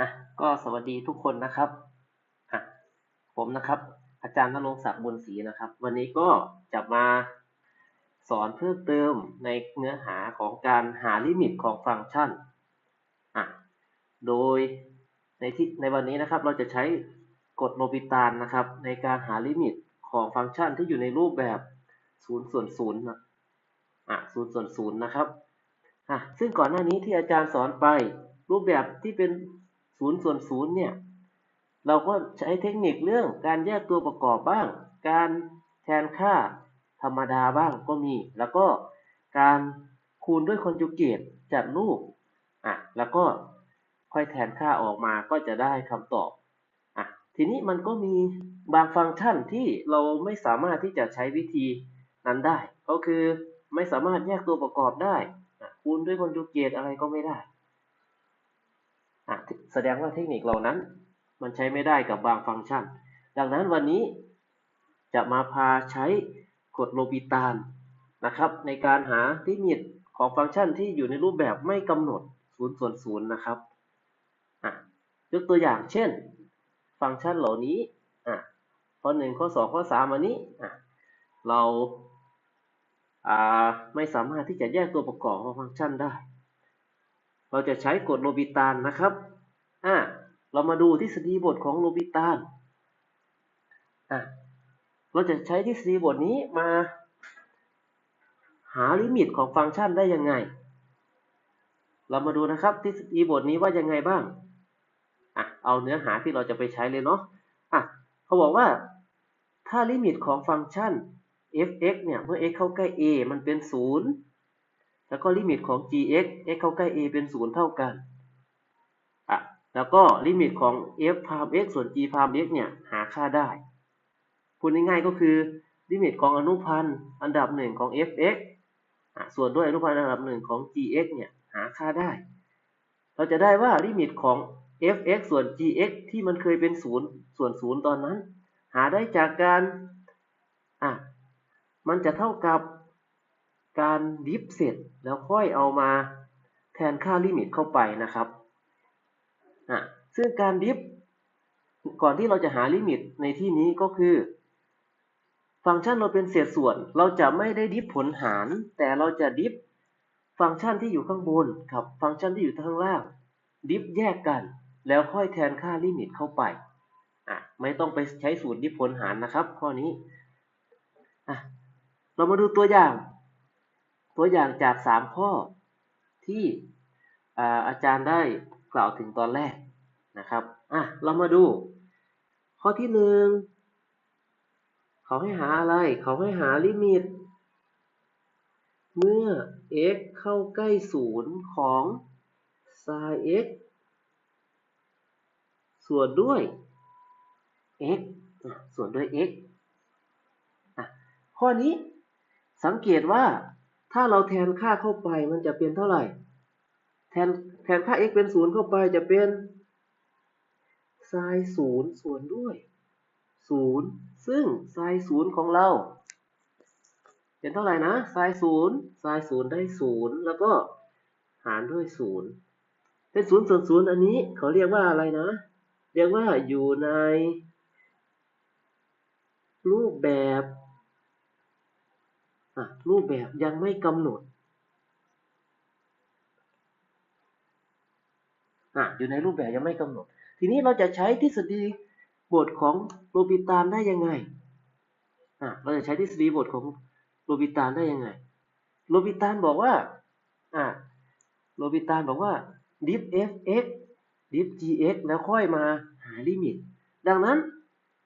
อะก็สวัสดีทุกคนนะครับอะผมนะครับ อาจารย์นรงศักดิ์บุญศรีนะครับ วันนี้ก็จะมาสอนเพิ่มเติมในเนื้อหาของการหาลิมิตของฟังก์ชันอะโดยในที่ในวันนี้นะครับเราจะใช้กฎโลปิตานนะครับ ในการหาลิมิตของฟังก์ชันที่อยู่ในรูปแบบ0ส่วน0นะอะ0ส่วน0นะครับอะซึ่งก่อนหน้านี้ที่อาจารย์สอนไปรูปแบบที่เป็น 0ส่วน0เนี่ย เราก็ใช้เทคนิคเรื่องการแยกตัวประกอบบ้าง การแทนค่าธรรมดาบ้างก็มี แล้วก็การคูณด้วยคอนจูเกตจัดรูปอะแล้วก็ค่อยแทนค่าออกมาก็จะได้คำตอบอะทีนี้มันก็มีบางฟังก์ชันที่เราไม่สามารถที่จะใช้วิธีนั้นได้ ก็คือไม่สามารถแยกตัวประกอบได้คูณด้วยคอนจูเกตอะไรก็ไม่ได้ แสดงว่าเทคนิคเหล่านั้น มันใช้ไม่ได้กับบางฟังก์ชัน ดังนั้นวันนี้จะมาพาใช้กฎโลปิตานนะครับ ในการหาลิมิตของฟังก์ชันที่อยู่ในรูปแบบไม่กำหนด0ส่วน0นะครับยกตัวอย่างเช่น ฟังก์ชันเหล่านี้อะข้อ1ข้อ2ข้อ3อันนี้เราไม่สามารถที่จะแยกตัวประกอบของฟังก์ชันได้ เราจะใช้กฎโลปิตานนะครับอะเรามาดูทฤษฎีบทของโลปิตานอะเราจะใช้ทฤษฎีบทนี้มาหาลิมิตของฟังก์ชันได้ยังไง เรามาดูนะครับทฤษฎีบทนี้ว่ายังไงบ้างอะเอาเนื้อหาที่เราจะไปใช้เลยเนาะอะเขาบอกว่าถ้าลิมิตของฟังก์ชัน f(x) เนี่ย เมื่อ x เข้าใกล้ a มันเป็น 0 แล้วก็ลิมิตของ g(x) x เข้าใกล้ a เป็น 0 เท่ากันอะแล้วก็ลิมิตของ f พาม x ส่วน g พาม x เนี่ยหาค่าได้พูดง่ายๆก็คือลิมิตของอนุพันธ์อันดับหนึ่งของ f(x) ส่วนด้วยอนุพันธ์อันดับหนึ่งของ g(x) เนี่ยหาค่าได้ เราจะได้ว่าลิมิตของ f(x) ส่วน g(x) ที่มันเคยเป็น0ส่วน0ตอนนั้น หาได้จากการอะมันจะเท่ากับ การดิฟเสร็จแล้วค่อยเอามาแทนค่าลิมิตเข้าไปนะครับอะซึ่งการดิฟก่อนที่เราจะหาลิมิตในที่นี้ก็คือ ฟังก์ชันเราเป็นเศษส่วน เราจะไม่ได้ดิฟผลหาร แต่เราจะดิฟฟังก์ชันที่อยู่ข้างบนกับฟังก์ชันที่อยู่ข้างล่าง ดิฟแยกกัน แล้วค่อยแทนค่าลิมิตเข้าไปอะไม่ต้องไปใช้สูตรดิฟผลหารนะครับ ข้อนี้อะเรามาดูตัวอย่าง ตัวอย่างจาก 3 ข้อที่อาอาจารย์ได้กล่าวถึงตอนแรกนะครับอะเรามาดู ข้อที่หนึ่งเขาให้หาอะไร เขาให้หาลิมิต เมื่อ x เข้าใกล้ศูนย์ของ sin x ส่วนด้วย x อะส่วนด้วย x อะข้อนี้สังเกตว่า ถ้าเราแทนค่าเข้าไปมันจะเป็นเท่าไหร่ แทนแทนค่า x เป็นศูนย์เข้าไปจะเป็น sin ศูนย์ส่วนด้วยศูนย์ซึ่ง sin ศูนย์ของเราเป็นเท่าไหร่นะ sin ศูนย์ sin ศูนย์ได้ศูนย์แล้วก็หารด้วยศูนย์เป็นศูนย์ส่วนศูนย์อันนี้เขาเรียกว่าอะไรนะ เรียกว่าอยู่ในรูปแบบ รูปแบบยังไม่กำหนดออยู่ในรูปแบบยังไม่กำหนด ทีนี้เราจะใช้ทฤษฎีบทของโรบิตานได้ยังไงเราจะใช้ทฤษฎีบทของโรบิตานได้ยังไง โรบิตานบอกว่าโรบิตานบอกว่า diff fx diff gx แล้วค่อยมาหาลิมิต ดังนั้น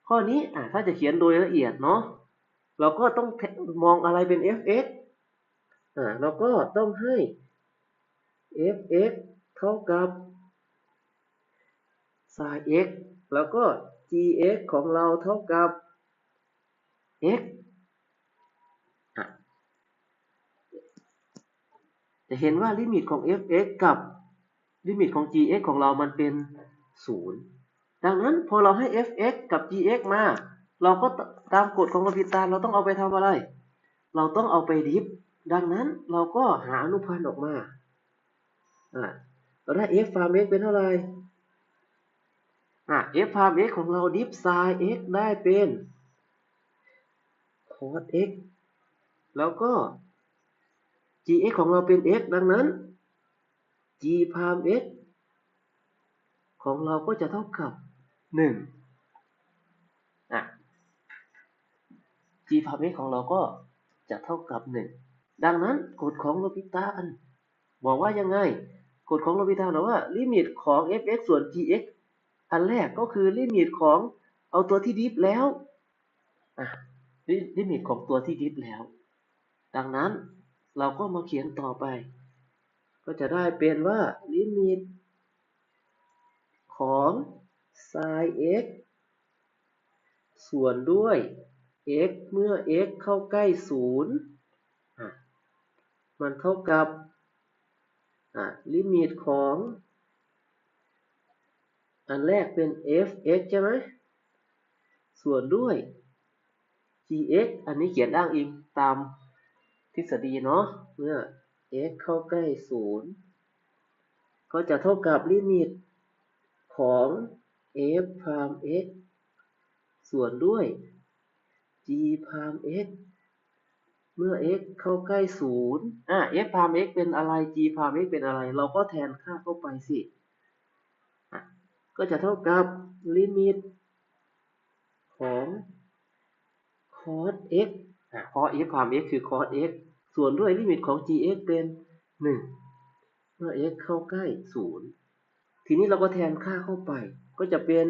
ข้อนี้ถ้าจะเขียนโดยละเอียดเนาะ เราก็ต้องมองอะไรเป็น fx อ่าเราก็ต้องให้ fx เท่ากับ sin x แล้วก็ gx ของเราเท่ากับ x จะเห็นว่าลิมิตของ fx กับลิมิตของ gx ของเรามันเป็น 0 ดังนั้นพอเราให้ fx กับ gx มา เราก็ตามกฎของโลปิตาเราต้องเอาไปทำอะไร เราต้องเอาไปดิฟ ดังนั้นเราก็หาอนุพันธ์ออกมาอ่าเราได้ f ฟาร์ม x เป็นเท่าไหร่อะ f พาม x ของเราดิฟ sin x ได้เป็น cos x แล้วก็ gx ของเราเป็น x ดังนั้น g พาม x ของเราก็จะเท่ากับ 1 อะ g พาม x ของเราก็จะเท่ากับ 1 ดังนั้นกฎของโลปิตานบอกว่ายังไง กฎของโลปิตานบอกว่าลิมิตของ f(x) ส่วน gx อันแรกก็คือลิมิตของเอาตัวที่ดิฟแล้วลิลิมิตของตัวที่ดิฟแล้ว ดังนั้นเราก็มาเขียนต่อไป ก็จะได้เป็นว่าลิมิตของ sin x ส่วนด้วย x เมื่อ x เข้าใกล้0อะมันเท่ากับลิมิตของ อันแรกเป็น f(x) ใช่ไหมส่วนด้วย gx อันนี้เขียนอ้างอิงตามทฤษฎีเนาะเมื่อ x เข้าใกล้0ก็จะเท่ากับลิมิตของ f พาม x ส่วนด้วย g พาม x เมื่อ x เข้าใกล้0อะ f พาม x เป็นอะไร g พาม x เป็นอะไร เราก็แทนค่าเข้าไปสิก็จะเท่ากับลิมิตของ cos x อะ cos f พาม x คือ cos x ส่วนด้วยลิมิตของ gx เป็น 1 เมื่อ x เข้าใกล้ 0 ทีนี้เราก็แทนค่าเข้าไป ก็จะเป็น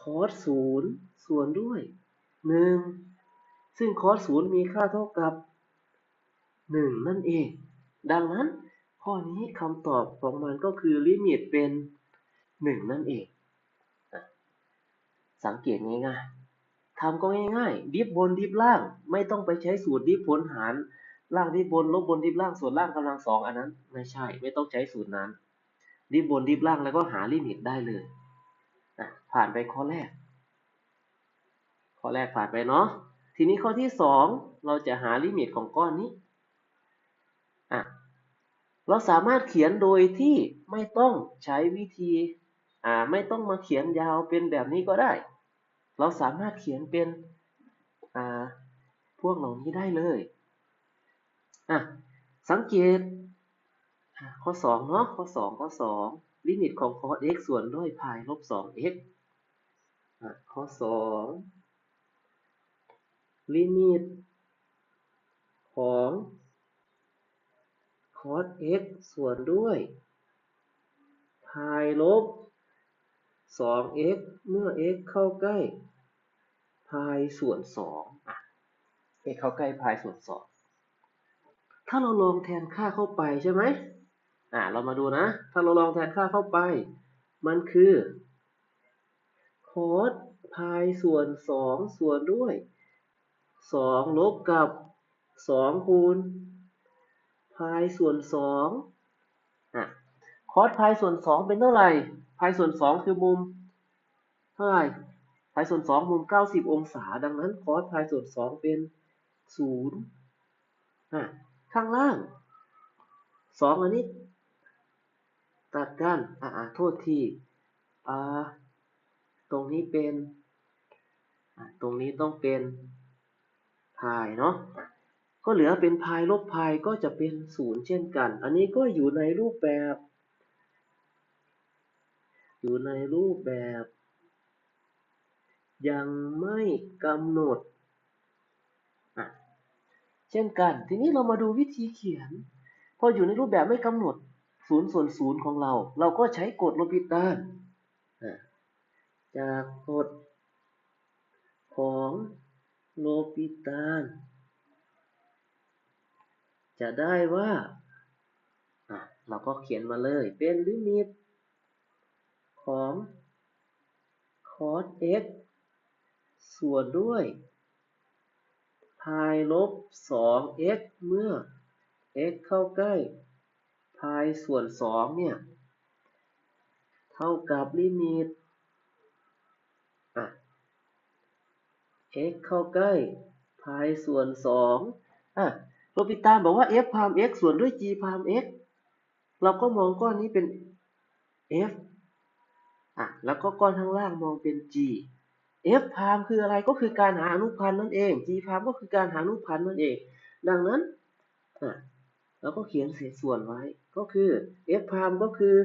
cos 0 ส่วนด้วย 1 ซึ่ง cos 0มีค่าเท่ากับ 1 นั่นเอง ดังนั้น ข้อนี้คำตอบของมันก็คือลิมิตเป็น 1 นั่นเอง สังเกตง่ายๆทำก็ง่ายๆ ดิฟบนดิฟล่างไม่ต้องไปใช้สูตรดิฟผลหารล่างดิฟบนลบบนดิฟล่างส่วนล่างกำลังสองอันนั้น ไม่ใช่ไม่ต้องใช้สูตรนั้น ดิฟบนดิฟล่างแล้วก็หาลิมิตได้เลยผ่านไปข้อแรก ข้อแรกผ่านไปเนาะทีนี้ข้อที่สองเราจะหาลิมิตของก้อนนี้อะเราสามารถเขียนโดยที่ไม่ต้องใช้วิธีอ่าไม่ต้องมาเขียนยาวเป็นแบบนี้ก็ได้ เราสามารถเขียนเป็นอ่าพวกเหล่านี้ได้เลยอะสังเกตข้อ2เนาะข้อ 2 ข้อ 2 ลิมิตของ cos x ส่วนด้วยพายลบ 2x อะข้อ 2 ลิมิต ของ cos x ส่วนด้วยพายลบ 2x เมื่อ x เข้าใกล้พายส่วน2อะ x เข้าใกล้พายส่วน 2 ถ้าเราลองแทนค่าเข้าไปใช่ไหมอ่าเรามาดูนะ ถ้าเราลองแทนค่าเข้าไป มันคือ cos พายส่วน 2 ส่วนด้วย 2ลบกับ2คูณพายส่วน2อะ cos พายส่วน2เป็นเท่าไหร่พายส่วน2คือมุมเท่าไหร่พายส่วน2มุม90องศา ดังนั้น cos พายส่วน2เป็น0อะข้างล่าง2อันนี้ ตัดกันอ่าโทษทีอ่าตรงนี้เป็น ตรงนี้ต้องเป็น พายเนาะก็เหลือเป็นพายลบพายก็จะเป็นศูนย์เช่นกัน อันนี้ก็อยู่ในรูปแบบ อยู่ในรูปแบบ ยังไม่กำหนด เช่นกัน ทีนี้เรามาดูวิธีเขียน พออยู่ในรูปแบบไม่กำหนดศูนย์ส่วนศูนย์ของเรา เราก็ใช้กฎโลปิตานจากกฎของ โลปิตานจะได้ว่าเราก็เขียนมาเลยเป็นลิมิต ของ cos x ส่วนด้วย พายลบ 2x เมื่อ x เข้าใกล้ พายส่วน 2 เนี่ย เท่ากับลิมิตอะ x เข้าใกล้พายส่วน2อะโลปิตาบอกว่า f พาม x ส่วนด้วย g พาม x เราก็มองก้อนนี้เป็น f อะแล้วก็ก้อนข้างล่างมองเป็น g f พามคืออะไรก็คือการหาอนุพันธ์นั่นเอง g พามก็คือการหาอนุพันธ์นั่นเอง ดังนั้นอะเราก็เขียนเศษส่วนไว้ ก็คือ f พามก็คือ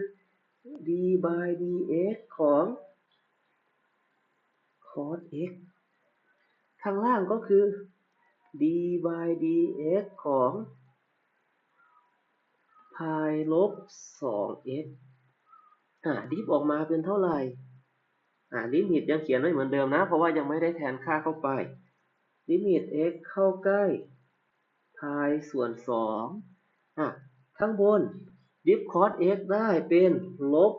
d by dx ของ cos x ข้างล่างก็คือ d by dx ของ pi ลบ 2x อ่าดิฟออกมาเป็นเท่าไหร่ อ่าลิมิตยังเขียนไว้เหมือนเดิมนะ เพราะว่ายังไม่ได้แทนค่าเข้าไปลิมิต x เข้าใกล้ pi ส่วน 2 อะ ข้างบนดิฟ cos x ได้เป็นลบ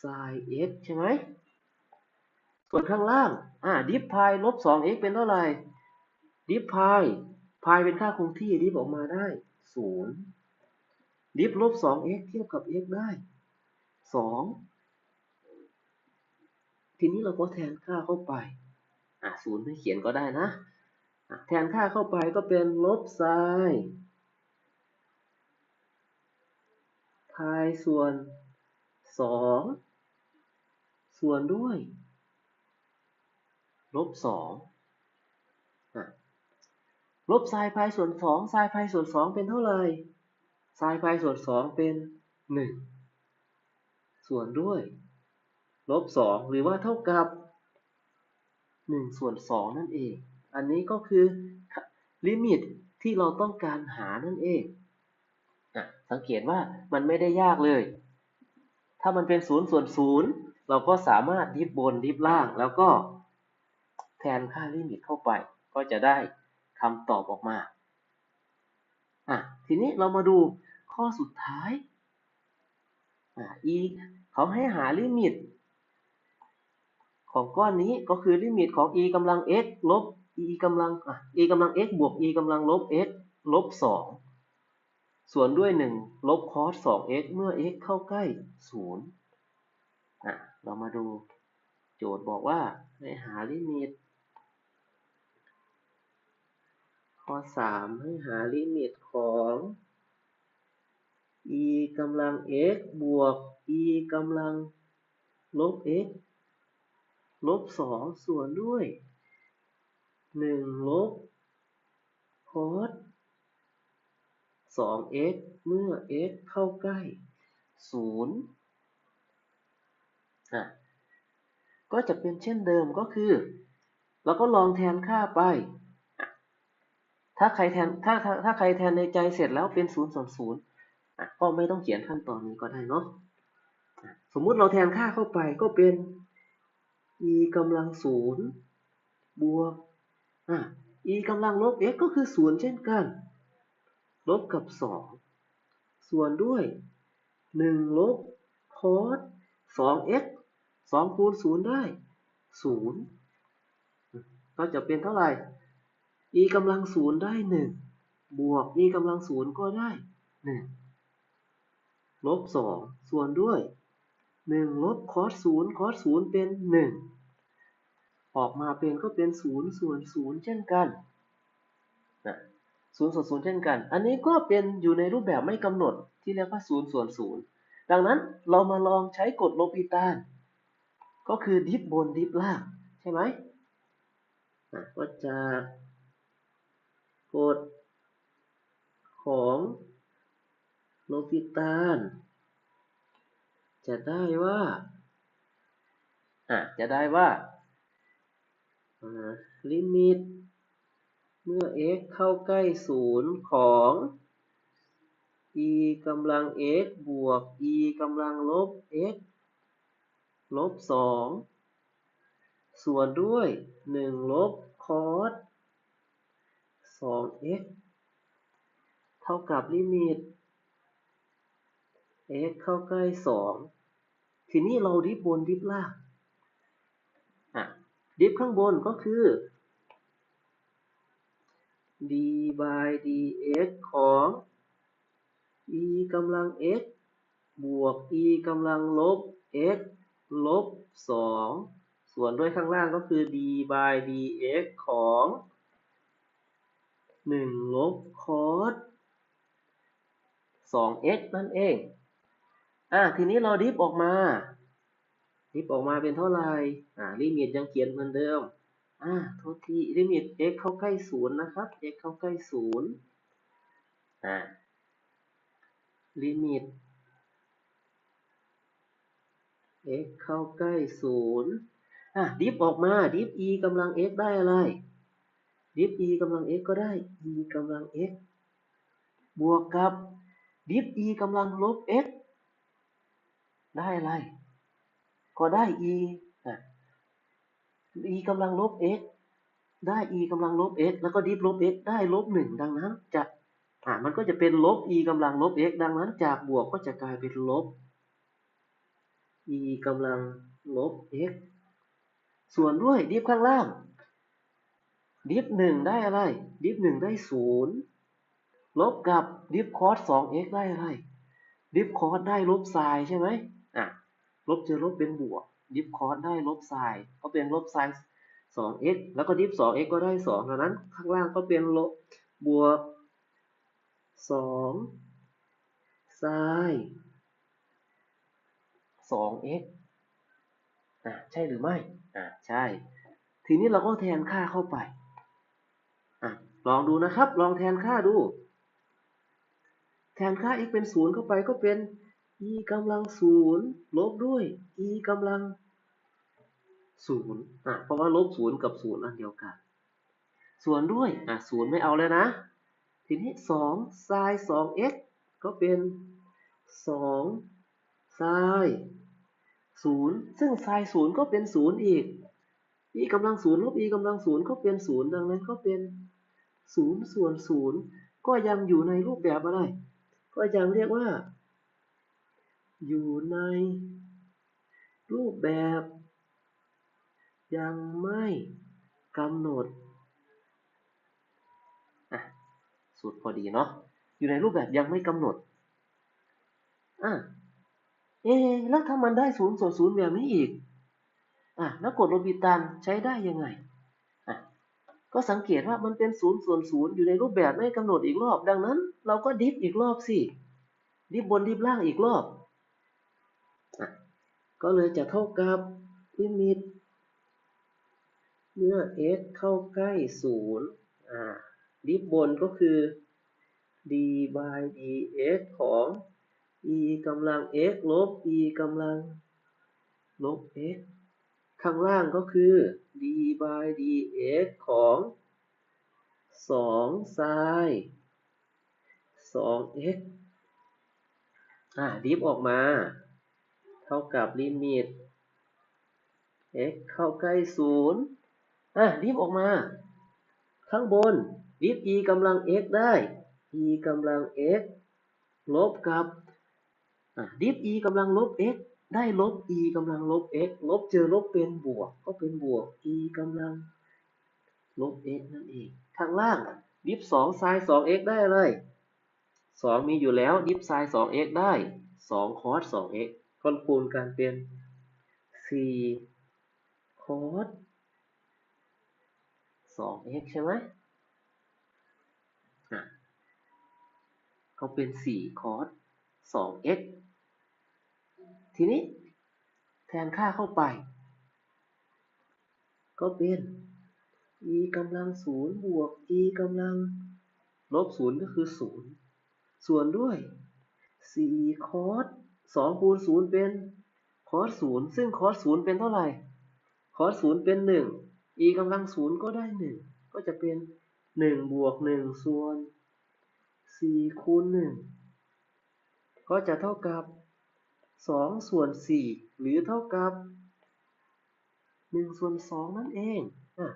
sin x ใช่ไหม ส่วนข้างล่าง อ่าดิฟ pi ลบ 2x เเป็นเท่าไหร่ดิฟ pi pi เป็นค่าคงที่ดิฟออกมาได้0ดิฟลบ 2x เทียบกับ x ได้2ทีนี้เราก็แทนค่าเข้าไปอะศูนย์ไม่เขียนก็ได้นะอะแทนค่าเข้าไปก็เป็นลบไซน์พายส่วน 2 ส่วนด้วย ลบ2อะลบไซน์พายส่วน2ไซน์พายส่วน2เป็นเท่าไหร่ไซน์พายส่วน2เป็น1ส่วนด้วย ลบ2หรือว่าเท่ากับ1ส่วน2นั่นเอง อันนี้ก็คือลิมิตที่เราต้องการหานั่นเองอะสังเกตว่ามันไม่ได้ยากเลย ถ้ามันเป็น0ส่วน0เราก็สามารถดิฟบนดิฟล่างแล้วก็ แทนค่าลิมิตเข้าไป ก็จะได้คำตอบออกมาอะทีนี้เรามาดูข้อสุดท้ายอะ e เขาให้หาลิมิต ของก้อนนี้ก็คือลิมิตของ e กำลัง x ลบ e กำลังอะ e กำลัง x บวก e กำลังลบ x ลบ 2 ส่วนด้วย 1 ลบ cos 2x เมื่อ x เข้าใกล้ 0อะเรามาดูโจทย์บอกว่าให้หาลิมิต ข้อ 3 ให้หาลิมิตของ e กำลัง x บวก e กำลังลบ x ลบ 2 ส่วนด้วย 1 ลบ cos 2x เมื่อ x เข้าใกล้ 0อะก็จะเป็นเช่นเดิมก็คือ เราก็ลองแทนค่าไป ถ้าใครแทนถ้าถ้าถ้าใครแทนในใจเสร็จแล้วเป็น0ส่วน0อะก็ไม่ต้องเขียนขั้นตอนนี้ก็ได้เนาะสมมุติเราแทนค่าเข้าไปก็เป็น e กำลังศูนย์บวกอะ e กำลังลบ x ก็คือศูนย์เช่นกัน ลบกับ 2 ส่วนด้วย 1 ลบ cos 2x 2คูณ0ได้ 0 ก็จะเป็นเท่าไหร่ e กำลัง0ได้1บวก e กำลัง0ก็ได้1ลบ2ส่วนด้วย1ลบ cos 0 cos 0เป็น1ออกมาเป็นก็เป็น0ส่วน0เช่นกันนะ0ส่วน0เช่นกัน อันนี้ก็เป็นอยู่ในรูปแบบไม่กำหนดที่เรียกว่า0ส่วน0ดังนั้นเรามาลองใช้กฎโลปิตานก็คือดิฟบนดิฟล่างใช่ไหมก็จะ กฎของโลปิตานจะได้ว่าอะจะได้ว่าลิมิต เมื่อ x เข้าใกล้ศูนย์ของ e กำลัง x บวก e กำลังลบ x ลบ 2 ส่วนด้วย 1 ลบ cos 2x เท่ากับลิมิต x เข้าใกล้ 2 ทีนี้เราดิฟบนดิฟล่างอะดิฟข้างบนก็คือ d by dx ของ e กำลัง x บวก e กำลังลบ x ลบ 2 ส่วนด้วยข้างล่างก็คือ d by dx ของ 1ลบ cos 2x นั่นเอง อะทีนี้เราดิฟออกมา ดิฟออกมาเป็นเท่าไหร่ อ่าลิมิตยังเขียนเหมือนเดิม อ่าโทษทีลิมิต x เข้าใกล้ศูนย์นะครับ x เข้าใกล้ศูนย์อ่าลิมิต x เข้าใกล้ศูนย์อะดิฟออกมา ดิฟ e กำลัง x ได้อะไร ดิฟ e กำลัง x ก็ได้ e กำลัง x บวกกับดิฟ e กำลังลบ x ได้อะไร ก็ได้ e อะ e กำลังลบ x ได้ e กำลังลบ x แล้วก็ดิฟลบ x ได้ลบหนึ่งดังนั้นจะอ่ามันก็จะเป็นลบ e กำลังลบ x ดังนั้น จากบวกก็จะกลายเป็นลบ e กำลังลบ x ส่วนด้วยดิฟข้างล่าง ดิฟหนึ่งได้อะไร ดิฟหนึ่งได้ศูนย์ลบกับดิฟคอสสอง x ได้อะไร ดิฟคอสได้ลบไซน์ใช่ไหมอะ ลบเจอลบเป็นบวก ดิฟคอสได้ลบไซน์ก็เป็นลบไซน์สอง x แล้วก็ดิฟสอง x ก็ได้สองดังนั้นข้างล่างก็เป็นลบบวกสองไซน์สอง x อะใช่หรือไม่อะใช่ ทีนี้เราก็แทนค่าเข้าไป ลองดูนะครับ ลองแทนค่าดู แทนค่า x เป็นศูนย์เข้าไปก็เป็น e กำลังศูนย์ลบด้วย e กำลังศูนย์อะเพราะว่าลบศูนย์กับศูนย์อันเดียวกัน ส่วนด้วยอะศูนย์ไม่เอาเลยนะ ทีนี้สองไซน์สอง x ก็เป็นสองไซน์ศูนย์ซึ่งไซน์ศูนย์ก็เป็นศูนย์อีก e กำลังศูนย์ลบ e กำลังศูนย์ก็เป็นศูนย์ดังนั้นก็เป็น ศูนย์ส่วนศูนย์ก็ยังอยู่ในรูปแบบอะไร ก็ยังเรียกว่า อยู่ในรูปแบบ ยังไม่กำหนดอะสุดพอดีเนาะอยู่ในรูปแบบยังไม่กำหนดอะเอ๊แล้วถ้ามันได้ศูนย์ส่วนศูนย์แบบนี้อีกอะแล้วกฎโรบิตันใช้ได้ยังไง ก็สังเกตว่ามันเป็นศูนย์ส่วนศูนย์อยู่ในรูปแบบไม่กำหนดอีกรอบ ดังนั้น เราก็ดิฟอีกรอบสิ ดิฟบนดิฟล่างอีกรอบอก็เลยจะเท่ากับลิมิต เมื่อ x เข้าใกล้ศูนย์ดิฟบนก็คือ d by dx ของ e กำลัง x ลบ e กำลังลบ x ข้างล่างก็คือ d by dx ของ2 sin 2 x อ่าดิฟออกมา เท่ากับลิมิต x เข้าใกล้0อะดิฟออกมา ข้างบนดิฟ e กำลัง x ได้ e กำลัง x ลบกับอะดิฟ e กำลังลบ x ได้ลบ e กำลังลบ x ลบเจอลบเป็นบวก ก็เป็นบวก e กำลังลบ x นั่นเองข้างล่างดิฟ2 sin 2 x ได้อะไร2มีอยู่แล้วดิฟ sin 2 x ได้2 cos 2 x ก็คูณกันเป็น4 cos 2x ใช่ไหมอะก็เป็น4 cos 2x ทีนี้แทนค่าเข้าไป ก็เป็น e กำลังศูนย์บวก e กำลังลบศูนย์ก็คือศูนย์ส่วนด้วย 4 cos 2คูณ0เป็น cos 0 ซึ่ง cos 0 เป็นเท่าไหร่ cos 0 เป็น 1 e กำลัง 0 ก็ได้ 1 ก็จะเป็น 1 บวก 1 ส่วน 4 คูณ 1 ก็จะเท่ากับ 2 ส่วน 4 หรือเท่ากับ 1 ส่วน 2 นั่นเองอะ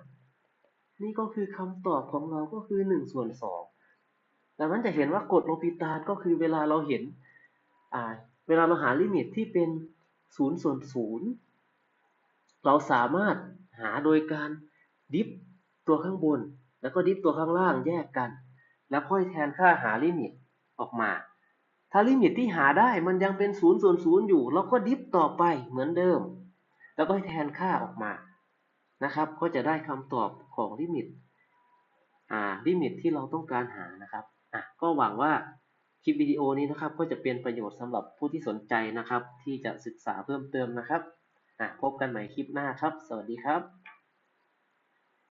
นี่ก็คือคำตอบของเราก็คือ 1 ส่วน 2 ดังนั้นจะเห็นว่ากฎโลปิตานก็คือเวลาเราเห็นเวลาเราหาลิมิตที่เป็น 0 ส่วน 0 เราสามารถหาโดยการดิฟตัวข้างบน แล้วก็ดิฟตัวข้างล่างแยกกัน แล้วค่อยแทนค่าหาลิมิตออกมา ถ้าลิมิตที่หาได้มันยังเป็น0ส่วน0อยู่ เราก็ดิฟต่อไปเหมือนเดิม แล้วก็แทนค่าออกมานะครับ ก็จะได้คำตอบของลิมิตอ่าลิมิตที่เราต้องการหานะครับอะก็หวังว่าคลิปวิดีโอนี้นะครับ ก็จะเป็นประโยชน์สำหรับผู้ที่สนใจนะครับ ที่จะศึกษาเพิ่มเติมนะครับอะพบกันใหม่คลิปหน้าครับ สวัสดีครับ